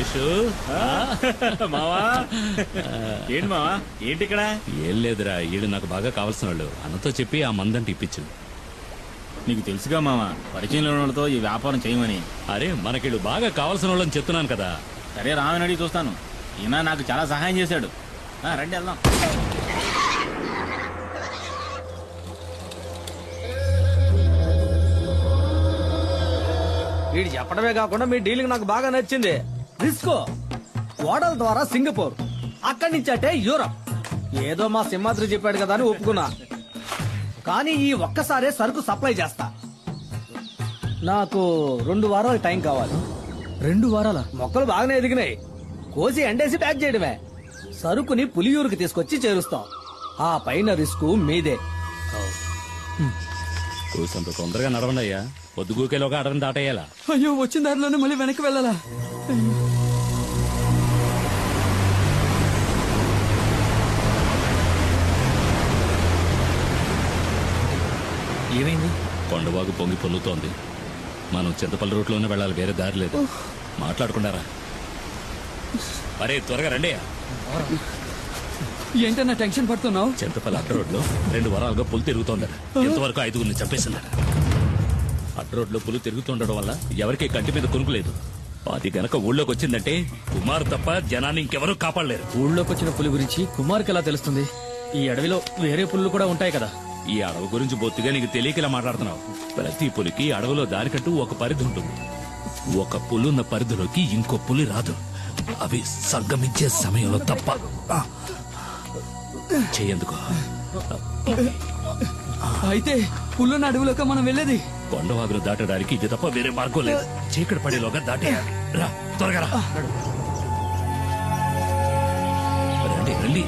శేషు మావా? ఏంటి మావా? ఏంటి ఇక్కడ? ఏం లేదురా ఈడు నాకు బాగా కావాల్సిన వాళ్ళు అన్నతో చెప్పి ఆ మందంటి ఇప్పించు నీకు తెలుసుగా మావా పరిచయం లేని వాళ్ళతో ఈ వ్యాపారం చేయమని. అరే మనకిడు బాగా కావాల్సిన వాళ్ళని చెప్తున్నాను కదా. సరే రామని అడిగి చూస్తాను. ఈయన నాకు చాలా సహాయం చేశాడు. ఆ, రండి వెళ్దాం. వీడు చెప్పడమే కాకుండా మీ డీలింగ్ నాకు బాగా నచ్చింది. రిస్కో ఓడల ద్వారా సింగపూర్ అక్కడి నుంచి అంటే యూరప్. ఏదో మా సింహాద్రి చెప్పాడు కదా అని ఒప్పుకున్నా. కానీ ఈ ఒక్కసారే సరుకు సప్లై చేస్తా. నాకు రెండు వారాల టైం కావాలి. రెండు వారాల? మొక్కలు బాగానే ఎదిగినాయి. కోసి ఎండేసి ప్యాక్ చేయడమే. సరుకుని పులియూరుకి తీసుకొచ్చి చేరుస్తాం. ఆ పైన రిస్క్ మీదే. కూసంత తొందరగా నడవండి అయ్యా పొద్దుగూకేలోగా అడవిని దాటేయాలా? అయ్యో వచ్చిన దారిలోనే మళ్ళీ వెనక్కి వెళ్ళాలా? కొండవాగు పొంగి పొల్లుతోంది మనం చింతపల్లి రూట్లోనే వెళ్ళాలి వేరే దారి లేదు. మాట్లాడుకుంటారా? అరే త్వరగా రండి ఏంటన్నా టెన్షన్ పడుతున్నావు? చింతపల్లి అడ్డ రోడ్లో రెండు వారాలుగా పులి తిరుగుతోందట ఎంతవరకు ఐదుగురిని చంపేసిందట. అడ్డ రోడ్లో పులి తిరుగుతుండడం వల్ల ఎవరికి కంటి మీద కొనుక్కులేదు అది గనక ఊళ్ళోకి వచ్చిందంటే కుమార్ తప్ప జనాన్ని ఇంకెవరూ కాపాడలేరు. ఊళ్ళోకి వచ్చిన పులి గురించి కుమార్కి ఎలా తెలుస్తుంది? ఈ అడవిలో వేరే పుల్లు కూడా ఉంటాయి కదా. ఈ అడవి గురించి బొత్తిగా నీకు తెలియక ఇలా మాట్లాడుతున్నావు. ప్రతి పులికి అడవిలో దారికట్టు ఒక పరిధి ఉంటుంది. ఒక పులున్న పరిధిలోకి ఇంకో పులి రాదు. అవి సంగమించే సమయంలో తప్ప. ఆ. చెయ్యందుకో. అయితే పుల్లున్న అడవిలోకి మనం వెళ్ళేది? కొండవాగులు దాటడానికి ఇది తప్ప వేరే మార్గం లేదు. చీకటి పడేలోగా దాటేయాలి. రా త్వరగా రా. రండి రండి.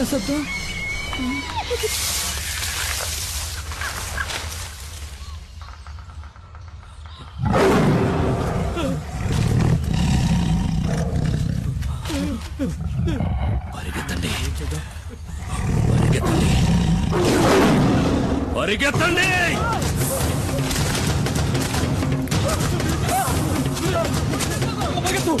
ఏమిటి శబ్దం పరిగెత్తండి. పరిగెత్తండి. పరిగెత్తండి! పరిగెత్తు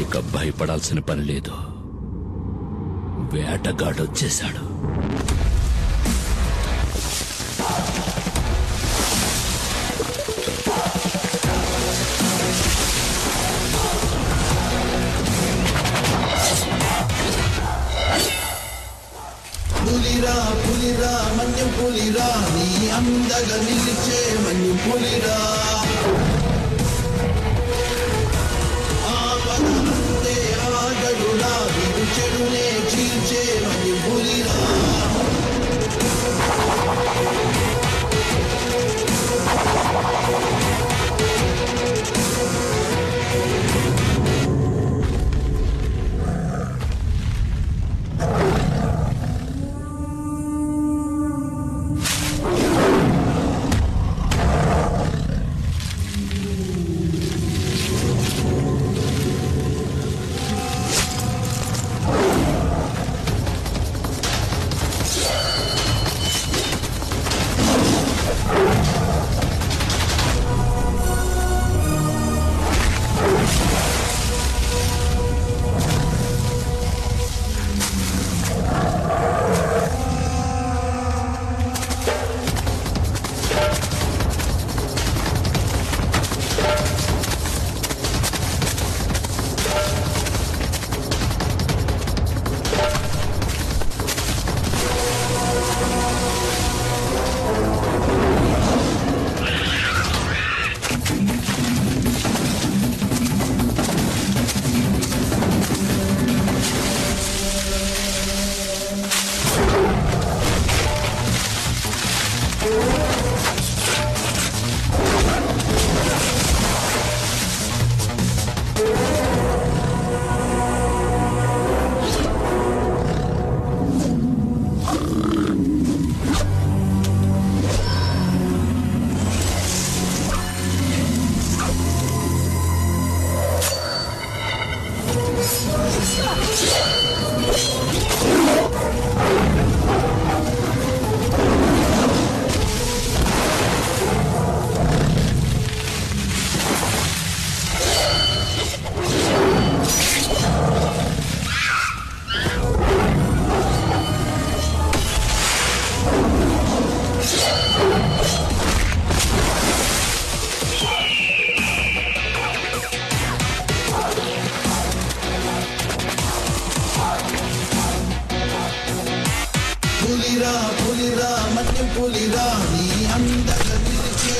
ఇక భయపడాల్సిన పని లేదు. వేటగాడొచ్చేశాడు. పులిరా మన్యం పులిరా నీ అందగా నిలిచే మన్యం పులిరా. పులిరా నీ అందగ నిలిచే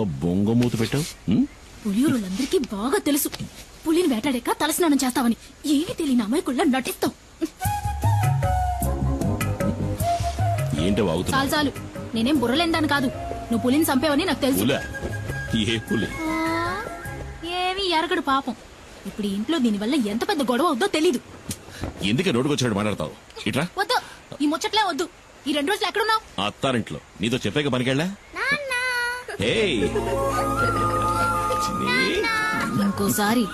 అలా బొంగమూత పెట్టావు? పులియూరులందరికీ బాగా తెలుసు. పులిని వేటాడాక తలస్నానం చేస్తావని. ఏమీ తెలియని అమాయకుళ్ళ నటిస్తావు ఏంటి వాగుతున్నా చాలు చాలు. నేనేం బుర్రలేందాను కాదు. నువ్వు పులిని చంపేవని నాకు తెలుసు. పులా? ఏ పులి? ఆ, ఏమీ ఎరగడు పాపం. ఇప్పుడు ఈ ఇంట్లో దీనివల్ల ఎంత పెద్ద గొడవ అవుద్దో తెలీదు. ఎందుకే నోటుకొచ్చినట్టు మాట్లాడతావు? ఇట్రా. వద్దు. ఈ ముచ్చట్లే వద్దు. ఈ రెండు రోజులు ఎక్కడున్నావు? ఆ అత్తారింట్లో. నీతో చెప్పాక పనికెళ్ళా? ఏయ్ చిన్ని. ఇంకోసారి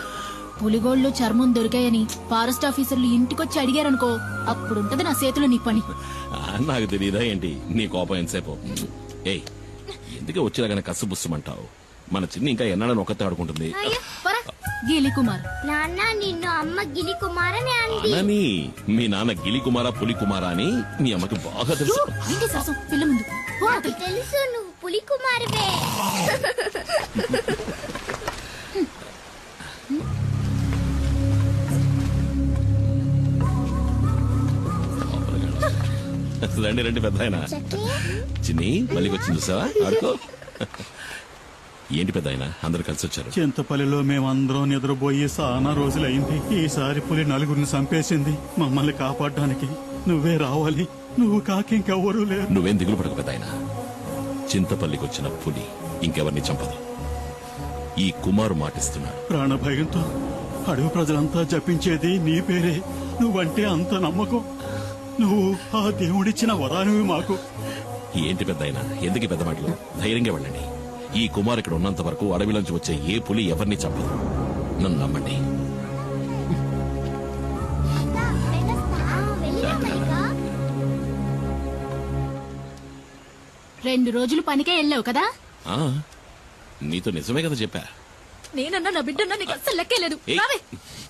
పులిగోళ్ళు చర్మం దొరికాయని ఫారెస్ట్ ఆఫీసర్లు ఇంటికొచ్చి అడిగారనుకో అప్పుడుంటది నా చేతిలో నీ పని. ఆ, నాకు తెలియదా ఏంటి? నీ కోపం ఎంతసేపు? ఏయ్ ఎందుకే వచ్చేలాగానే కసు బుస్సమంటావు? మన చిన్ని ఇంకా ఎన్నాడని ఒక్కతే ఆడుకుంటుంది. పరా. గీలి కుమార్. నాన్న నిన్ను అమ్మ గిలి కుమారని అంది. అనని మీ నాన్న గిలి కుమారా పులి కుమారా అని మీ అమ్మకి బాగా తెలుసు. ఏంటి సరసం పిల్ల ముందు. పో నాకు అవతలికి. తెలుసు నువ్వు. పులి కుమారువే రండి రండి పెద్ద ఆయన. చిన్ని మళ్ళీ వచ్చింది చూసావా? ఆడుకో. ఏంటి పెద్ద ఆయన? అందరు కలిసి వచ్చారు. చింతపల్లిలో మేమందరం నిద్రపోయి చాలా రోజులైంది. ఈసారి పులి నలుగురిని చంపేసింది. మమ్మల్ని కాపాడడానికి నువ్వే రావాలి. నువ్వు కాక ఇంకెవ్వరూ లేరు. నువ్వేం దిగులు పడక పెద్ద ఆయన. చింతపల్లికి వచ్చిన పులి ఇంకెవరిని చంపదు. ఈ కుమారు మాటిస్తున్నాడు. ప్రాణభయంతో అడవి ప్రజలంతా జపించేది నీ పేరే. నువ్వంటే అంత నమ్మకం. నువ్వు ఆ దేవుడిచ్చిన వరానివి మాకు. ఏంటి పెద్ద ఆయన ఎందుకు పెద్ద మాటలు? ధైర్యంగా వెళ్ళండి. ఈ కుమార్ ఇక్కడ ఉన్నంత వరకు అడవిలోంచి వచ్చే ఏ పులి ఎవరిని చంపదు. నన్ను నమ్మండి. రెండు రోజులు పనికే వెళ్ళావు కదా? ఆ నీతో నిజమే కదా చెప్పా. నేనన్నా నా బిడ్డన్నా నీకు అస్సలు లెక్కే లేదు. ఏయ్. రావే.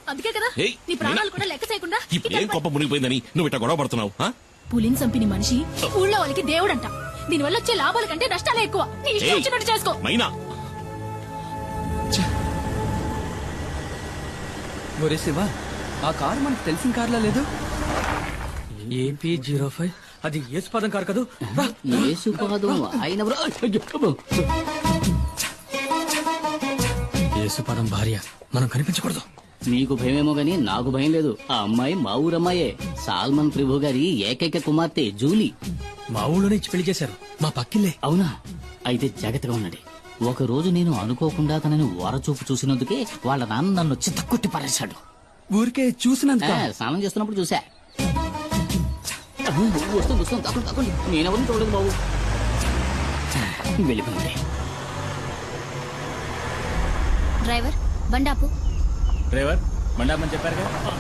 అందుకే కదా ఏయ్. నీ ప్రాణాలు కూడా లెక్క చేయకుండా ఇప్పుడు ఏం కొప్ప మునిగిపోయిందని నువ్వు ఇట్లా గొడవ పడుతున్నావు ఆ? పులిని చంపిన మనిషి ఊళ్ళో వాళ్ళకి దేవుడంట. దీనివల్ల వచ్చే లాభాల కంటే నష్టాలే ఎక్కువ. నీ ఇష్టం ఏయ్, వచ్చినట్టు చేసుకో. మైనా. ఒరే శివ ఆ కారు మనకు తెలిసిన కార్లా లేదు? AP zero five. అది ఏసు పదం కారు కదూ. యేసుపాదం ఆయన యేసు పదం భార్య మనం కనిపించకూడదు. నీకు భయమేమో గాని నాకు భయం లేదు. ఆ అమ్మాయి మా ఊరమ్మాయే. సాల్మన్ ప్రభు గారి ఏకైక కుమార్తె జూలీ. మా ఊళ్ళోనే ఇచ్చి పెళ్ళి చేశారు. మా పక్కిల్లే. అవునా? అయితే జాగ్రత్తగా ఉండండి. ఒక రోజు నేను అనుకోకుండా తనని వరచూపు చూసినందుకే వాళ్ళ నాన్న నన్ను చిత్తకొట్టి పారేశాడు. ఊరికే చూసినందుక స్నానం చేస్తున్నప్పుడు చూసా వస్తుంది వస్తుంది తప్పండి నేనెవరిని చూడలేదు బాబు వెళ్ళిపోయింది డ్రైవర్ బండాపు డ్రైవర్ మండాపని చెప్పారు కదా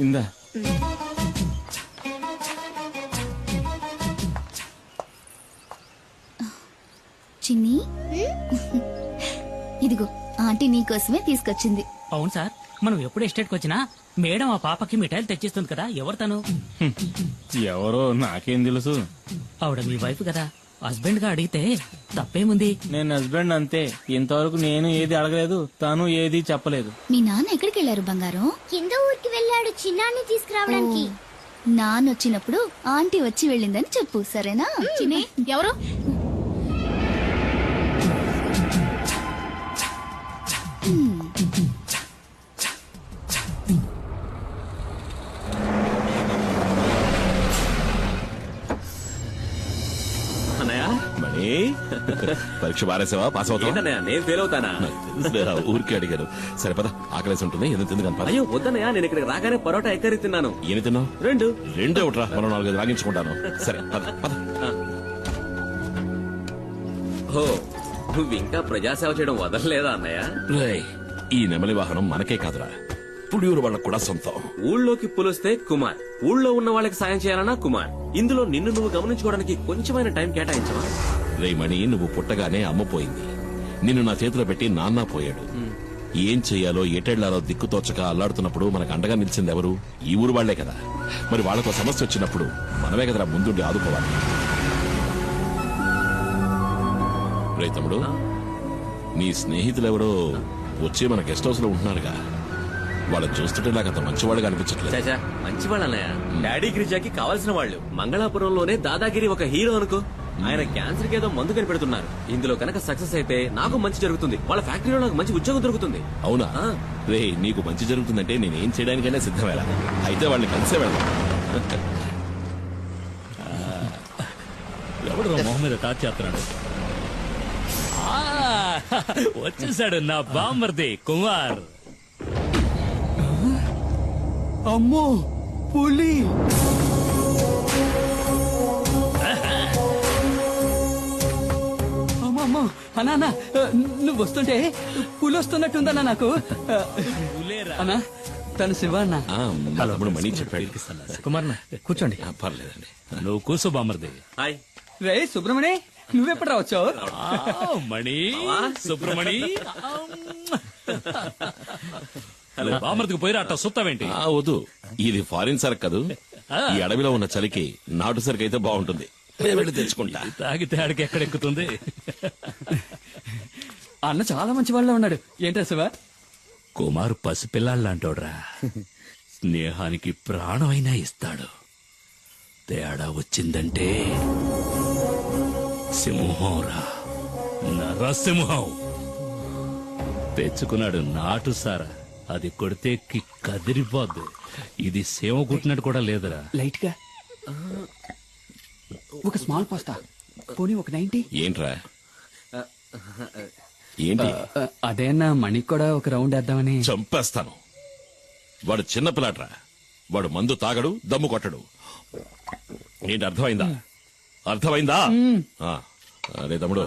ఇందా. చిన్ని? ఇదిగో ఆంటీ నీకోసమే తీసుకొచ్చింది. అవును సార్ మనం ఎప్పుడు ఎస్టేట్కి వచ్చినా మేడం ఆ పాపకి మిఠాయిలు తెచ్చిస్తుంది కదా ఎవరు తను? ఎవరో నాకేం తెలుసు. ఆవిడ మీ వైఫ్ కదా హస్బెండ్గా అడిగితే తప్పేముంది? నేను హస్బెండ్ అంతే ఇంతవరకు నేను ఏది అడగలేదు తను ఏది చెప్పలేదు. మీ నాన్న ఎక్కడికి వెళ్ళారు బంగారం? కింద ఊరికి వెళ్ళాడు చిన్నాన్ని తీసుకురావడానికి. నాన్న వచ్చినప్పుడు ఆంటీ వచ్చి వెళ్ళిందని చెప్పు సరేనా? ఎవరు? మణి. పరీక్ష బారేసావా పాస్ అవుతావా? ఏంటన్నయ్య నేను ఫెయిల్ అవుతానా? ఊరికే అడిగారు సరే పద. ఆకలేసి ఉంటుంది. ఎందుకు తింది కనపడ అయ్యో వద్దన్నయ్య నేను ఇక్కడికి రాగానే పరోటా ఎక్కరి తిన్నాను. ఏమి తిన్నావు? రెండు. రెండే ఒకట్రా. మనం నాలుగైదు రాగించుకుంటాను. సరే పద పద. ఓ నువ్వు ఇంకా ప్రజాసేవ చేయడం వదలలేదా అన్నయ్య? రేయ్, ఈ నెమలి వాహనం మనకే కాదురా. పుడియూరు వాళ్ళకు కూడా సొంతం. ఊళ్ళోకి పులిస్తే కుమార్. ఊళ్ళో ఉన్న వాళ్ళకి సాయం చేయాలన్నా కుమార్. ఇందులో నిన్ను నువ్వు గమనించుకోవడానికి కొంచెమైన టైం కేటాయించవా? రే మణి నువ్వు పుట్టగానే అమ్మపోయింది నిన్ను నా చేతిలో పెట్టి నాన్న పోయాడు. ఏం చెయ్యాలో ఎటెళ్ళాలో దిక్కుతోచక అల్లాడుతున్నప్పుడు మనకు అండగా నిలిచింది ఎవరు? ఈ ఊరు వాళ్ళే కదా. మరి వాళ్ళకు సమస్య వచ్చినప్పుడు మనమే కదరా ముందుండి ఆదుకోవాలి. రే తమ్ముడు నీ స్నేహితులెవరో వచ్చి మన గెస్ట్ హౌస్లో ఉంటున్నారుగా. వాళ్ళని చూస్తుంటే నాకు అంత మంచివాడుగా అనిపించట్లేదు. చాచా మంచి వాళ్ళు అన్నయ్య డాడీ గిరిజాకి కావాల్సిన వాళ్ళు. మంగళాపురంలోనే దాదాగిరి ఒక హీరో అనుకో. ఆయన క్యాన్సర్ ఏదో మందు కనిపెడుతున్నారు. ఇందులో కనుక సక్సెస్ అయితే నాకు మంచి జరుగుతుంది. వాళ్ళ ఫ్యాక్టరీలో నాకు మంచి ఉద్యోగం దొరుకుతుంది. అవునా? ఆ. రే నీకు మంచి జరుగుతుందంటే నేనేం చేయడానికైనా సిద్ధమేలా అయితే వాళ్ళని కలిసే వెళ్దాం. ఎవడు మొహం మీద చేస్తున్నాడు? ఆ, వచ్చేసాడు నా బామ్మర్ది కుమార్. అమ్మో పులి. అమ్మో అమ్మో అన్నా అన్నా, నువ్వు వస్తుంటే పులి వస్తున్నట్టుందన్నా నాకు. అన్నా తను శివ అన్న. ఆ, మా తమ్ముడు మణి చెప్పాడు. కుమార్ కూర్చోండి. ఆ, పర్లేదండి. నువ్వు కూసు బామ్మర్ది హాయ్. రే సుబ్రమణి నువ్వెప్పుడు మణి సుబ్రమణి. బామర్దికి పోయిరా అట్ట సుత్తావేంటి? ఆ వద్దు. ఇది ఫారిన్ సరుకు కదూ? ఈ అడవిలో ఉన్న చలికి నాటు సరుకు అయితే బాగుంటుంది. నేను వెళ్ళి తెచ్చుకుంటా. తాగితే ఆడికి ఎక్కడెక్కుతుంది అన్న చాలా మంచి వాళ్ళ ఉన్నాడు. ఏంటా శివ కుమార్ పసిపిల్లాళ్ళంటోడ్రా స్నేహానికి ప్రాణమైనా ఇస్తాడు. తేడా వచ్చిందంటే సింహంరా. నరసింహం. తెచ్చుకున్నాడు నాటు సారా. అది కొడితే కి కదిరిపోద్దు. ఇది సేవ కుట్టినట్టు కూడా లేదురా. లైట్గా ఒక స్మాల్ పాస్తా. పోనీ ఒక నైన్టీ? ఏంట్రా? ఏంటి? అదే అన్న మణికి కూడా ఒక రౌండ్ వేద్దామని. చంపేస్తాను. వాడు చిన్న పిల్లాడ్రా. వాడు మందు తాగడు దమ్ము కొట్టడు. ఏంటి అర్థమైందా? అర్థమైందా? ఆ, అరే తమ్ముడు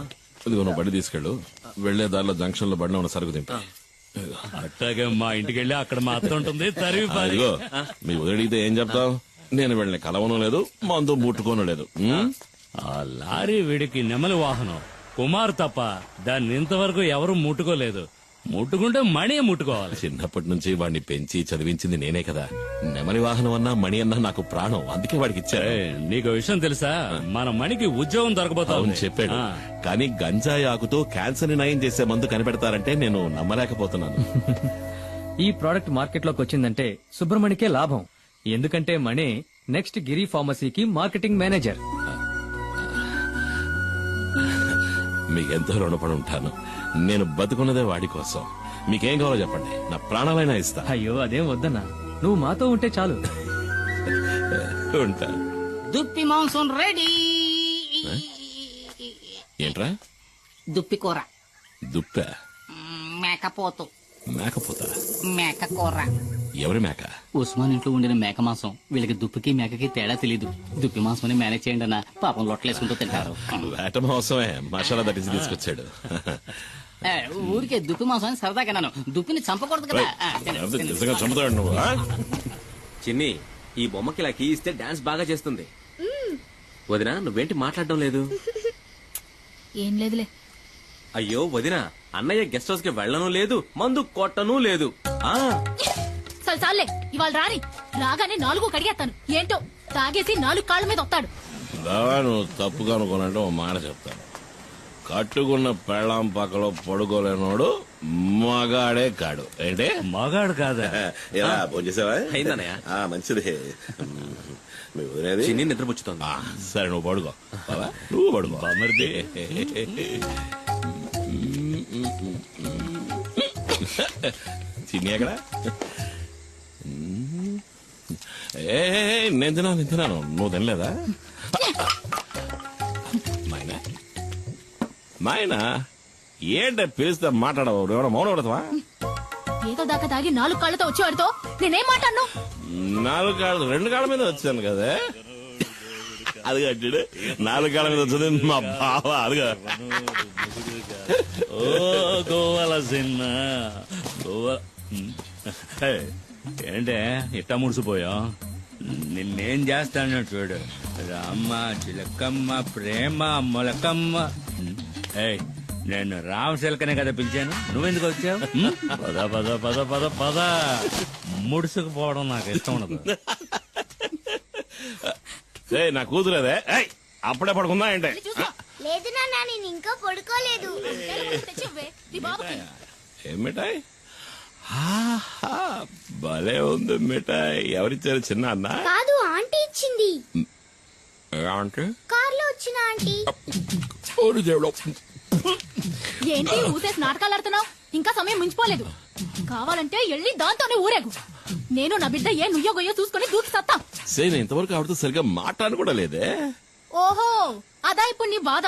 ఇదిగో నువ్వు బండి తీసుకెళ్ళు. వెళ్ళే దారిలో జంక్షన్లో బండిలో ఉన్న సరుకు తింటా. అట్టాగే మా ఇంటికి వెళ్ళి అక్కడ మా అత్త ఉంటుంది తరివి పారి. అదిగో మీ వదిలిడితే ఏం చెప్తావు? నేను వెళ్ళని కలవను లేదు మందు ముట్టుకోను లేదు. ఉమ్? ఆ లారీ వీడికి నెమలి వాహనం. కుమార్ తప్ప దాన్ని ఇంతవరకు ఎవరు ముట్టుకోలేదు. ముట్టుకుంటే మణి ముట్టుకోవాలి. చిన్నప్పటి నుంచి వాడిని పెంచి చదివించింది నేనే కదా. నెమలి వాహనం అన్నా మణి అన్నా నాకు ప్రాణం. అందుకే వాడికి ఇచ్చారు ఏయ్, నీకు విషయం తెలుసా? మన మణికి ఉద్యోగం దొరకబోతా అవును ఉంది. చెప్పాడు. ఆ, కానీ గంజాయి ఆకుతో క్యాన్సర్ని నయం చేసే మందు కనిపెడతారంటే నేను నమ్మలేకపోతున్నాను. ఈ ప్రోడక్ట్ మార్కెట్లోకి వచ్చిందంటే సుబ్రమణికే లాభం. ఎందుకంటే మణి నెక్స్ట్ గిరి ఫార్మసీకి మార్కెటింగ్ మేనేజర్. మీకెంతో రుణపడి ఉంటాను. నేను బతుకున్నదే వాడి కోసం. మీకేం కావాలో చెప్పండి. నా ప్రాణాలైనా ఇస్తా. అయ్యో అదేం వద్దన్నా. నువ్వు మాతో ఉంటే చాలు. ఉంటా. దుప్పి మాంసం రెడీ. ఏంట్రా? దుప్పి కూర. దుప్ప? మేకపోతు. మేకపోతా? మేక కూర. ఎవరి మేక? ఉస్మాన్ ఇంట్లో ఉండిన మేక మాంసం. వీళ్ళకి దుప్పికి మేకకి తేడా తెలీదు. దుప్పి మాంసం మేనేజ్ చేయండి అన్న పాపం లొట్టలేసుకుంటూ తింటారు. వేట మోసమే. మసాలా దట్టించి తీసుకొచ్చాడు. ఏ, ఊరికే దుప్పి మాంసం అని సరదాగా అన్నాను. దుప్పిని చంపకూడదు కదా. నిజంగా చంపుతాడు నువ్వు? చిన్ని ఈ బొమ్మకి ఇలా కీ ఇస్తే డాన్స్ బాగా చేస్తుంది. వదినా నువ్వేంటి మాట్లాడడం లేదు? ఏం లేదులే. అయ్యో వదినా అన్నయ్య గెస్ట్ హౌస్కి వెళ్ళను లేదు మందు కొట్టను లేదు. ఆ? సరే చాలే ఇవాళ రాని. రాగానే నాలుగు కడిగేస్తాను ఏంటో? తాగేసి నాలుగు కాళ్ళ మీద వస్తాడు. బావా నువ్వు తప్పుగా అనుకోనంటే ఓ మాట చెప్తాను. కట్టుకున్న పెళ్ళాం పక్కలో పడుకోలేనోడు మగాడే కాడు. ఏంటి? మగాడు కాదా? ఎలా భోంచేసావా అయిందన్నయ్య. ఆ, మంచిది. మీ వదిలేది చిన్ని నిద్రపుచ్చుతోంది. ఆ, సరే నువ్వు పడుకో. బావా నువ్వు పడుకో. బామర్ది. తిని ఎక్కడ? ఏ ఏ, ఏ, నేను తిన్నాను నేను తిన్నాను నువ్వు తినలేదా? మాయనా మాయనా ఏంట పిలిస్తే మాట్లాడవు? ఎవడో మౌనం పడతావా? ఏదో దాకా తాగి నాలుగు కాళ్ళతో వచ్చేవాడితో నేనేం మాట్లాడను? నాలుగు కాళ్ళు రెండు కాళ్ళ మీద వచ్చాను కదా. అది కట్టాడు నాలుగు కాళ్ళ మీద వచ్చింది మా బావ అదిగా ఓ గోవాల సిన్న. గోవా ఏంటే ఇట్టా ముడిసిపోయా నిన్నేం చేస్తాను చూడు. రామ్మ చిలకమ్మ ప్రేమ మొలకమ్మ. ఏయ్ నేను రామశిలకనే కదా పిలిచాను. నువ్వెందుకు వచ్చావు? పద పద పద పద పద. ముడుసుకుపోవడం నాకు ఇష్టం ఉండదు. ఏయ్, నా కూతురేదే. ఏయ్, అప్పుడే పడుకుందా ఏంటే. లేదు నాన్న నేను ఇంకా పడుకోలేదు. నెల ముందు తెచ్చి ఇవ్వే, నీ బాబుకి. ఏం మిఠాయి ఆహా, భలే ఉంది మిఠాయి ఎవరిచ్చారు? చిన్న అన్న? కాదు ఆంటీ ఇచ్చింది. ఏమంటే కార్లో వచ్చిన ఆంటీ. ఓరి దేవుడు. ఏంటి ఊసేసి నాటకాలు ఆడుతున్నావు? ఇంకా సమయం మించిపోలేదు. కావాలంటే వెళ్ళి దాంతోనే ఊరేగు. నేను నా బిడ్డ ఏ నుయ్యో గొయ్యో చూసుకుని దూకి సత్తా. సే నేను ఇంతవరకు ఆవిడతో సరిగ్గా మాట్లాడను కూడా లేదే. ఓహో అదా ఇప్పుడు నీ బాధ.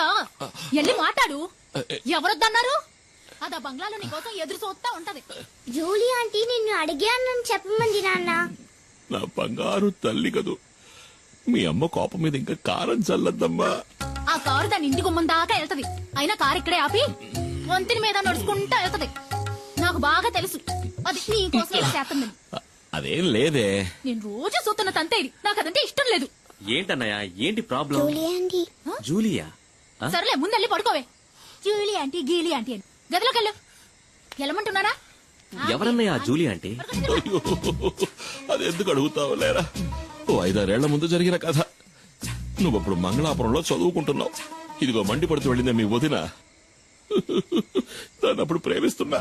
వెళ్ళి మాట్లాడు. ఎవరొద్దన్నారు? అదా బంగ్లాలో నీ కోసం ఎదురు చూస్తా ఉంటది. జూలీ ఆంటీ నిన్ను అడిగానని చెప్పమంది నాన్న. నా బంగారు తల్లి కదూ. మీ అమ్మ కోపం మీద ఇంకా కారం చల్లద్దమ్మా. ఆ కారు దాని ఇంటి గుమ్మం దాకా వెళ్తది. అయినా కారు ఇక్కడే ఆపి వంతిని మీద నడుచుకుంటా వెళ్తది. నాకు బాగా తెలుసు. అది నీ కోసం ఇలా చేస్తుందని అదేం లేదే. నేను రోజు చూస్తున్న తంతే ఇది. నాకు అదంటే ఇష్టం లేదు. ఏంటన్నయ్య ఏంటి ప్రాబ్లం? జూలియా? ఆ? సరేలే ముందెళ్ళి పడుకోవే. జూలీ ఆంటీ గీలి ఆంటీ అని. గదిలోకి వెళ్ళు వెళ్ళమంటున్నారా ఎవరన్నయ్య ఆ జూలి అంటే? అయ్యో, అది ఎందుకు అడుగుతావు లేరా? ఓ ఐదారేళ్ళ ముందు జరిగిన కథ. నువ్వప్పుడు మంగళాపురంలో చదువుకుంటున్నావు. ఇదిగో మండి పడుతూ వెళ్ళిందే మీ వదిన. దాన్ని అప్పుడు ప్రేమిస్తున్నా.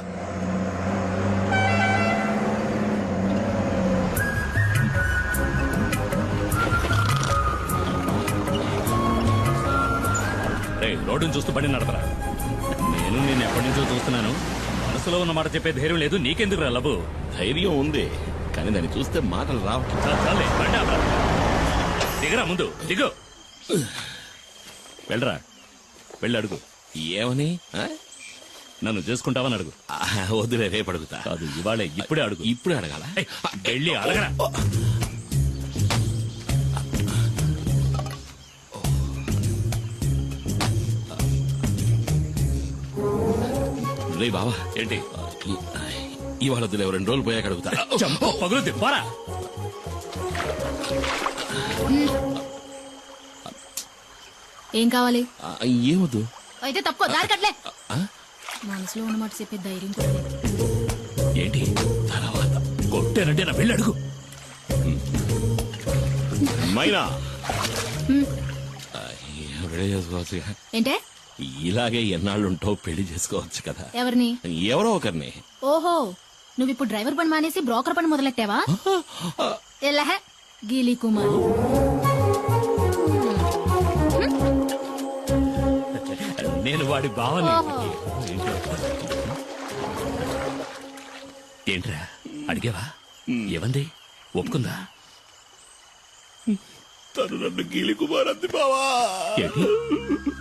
రే రోడ్డును చూస్తూ బండి నడపరా. నేను నేను ఎప్పటి నుంచో చూస్తున్నాను. మనసులో ఉన్న మాట చెప్పే ధైర్యం లేదు. నీకెందుకు రా లబు ధైర్యం ఉంది. కానీ దాన్ని చూస్తే మాటలు రావు. చాలు, చాలే, బండి ఆపరా. దిగరా ముందు. దిగు. వెళ్ళరా. వెళ్ళి అడుగు. ఏమని? ఆ? నన్ను చేసుకుంటావని అడుగు. ఆ, వద్దులే రేపు అడుగుతా. కాదు ఇవాళే ఇప్పుడే అడుగు. ఇప్పుడే అడగాల? ఏయ్, వెళ్ళి అడగరా. రే బావా. ఏంటి? ఈ- ఇవాళ వద్దులే ఓ రెండు రోజులు పోయాక అడుగుతా. పగులుద్ది పోరా. ఏం కావాలి? ఏమొద్దు. అయితే తప్పుకో దారి కట్లే? మనసులో ఉన్నమాట చెప్పే ధైర్యం. ఏంటి? తర్వాత. కొట్టానంటే నా వెళ్ళి అడుగు. మైనా. ఏంటే? ఇలాగే ఎన్నాళ్ళుంటావు పెళ్ళి చేసుకోవచ్చు కదా. ఎవరిని? ఎవరో ఒకరిని. ఓహో నువ్వు ఇప్పుడు డ్రైవర్ పని మానేసి బ్రోకర్ పని మొదలెట్టావా? ఎల్లహ గీలీ కుమార్. నేను వాడి భావని. ఏంట్రా అడిగావా? ఏమంది ఒప్పుకుందా? తను నన్ను గీలి కుమార్ అంది బావా. ఏంటి?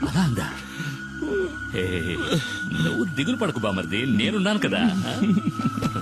అలా అందా? ఏ, నువ్వు దిగులు పడకు బామర్ది నేనున్నాను కదా.